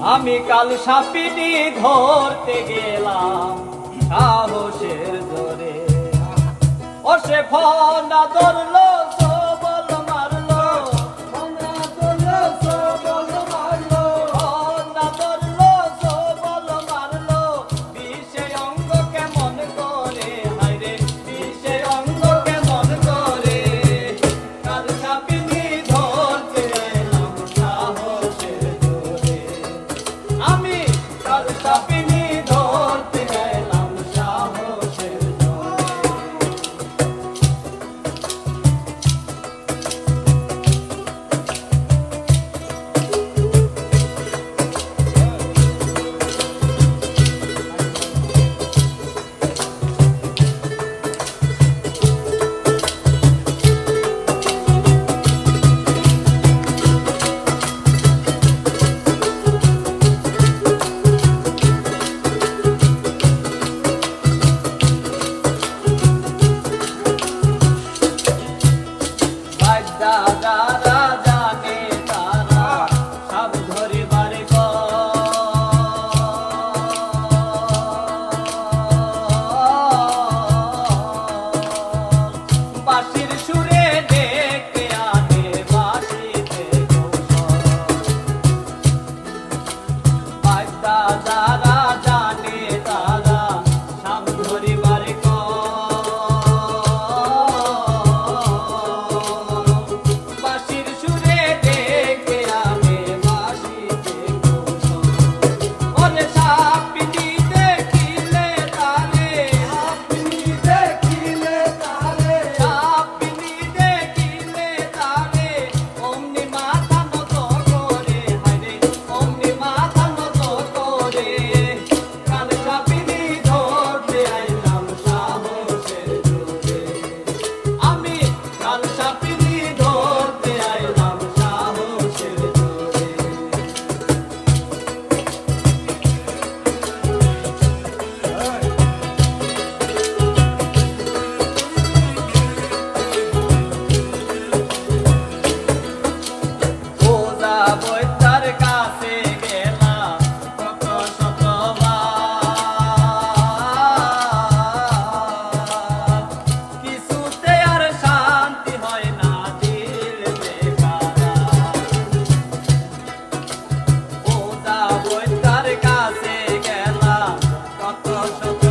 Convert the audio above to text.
আমি কাল সাপিটি ধরতে গেলাম সাহসের জোরে। ও সে না ধরলো 나가. Nossa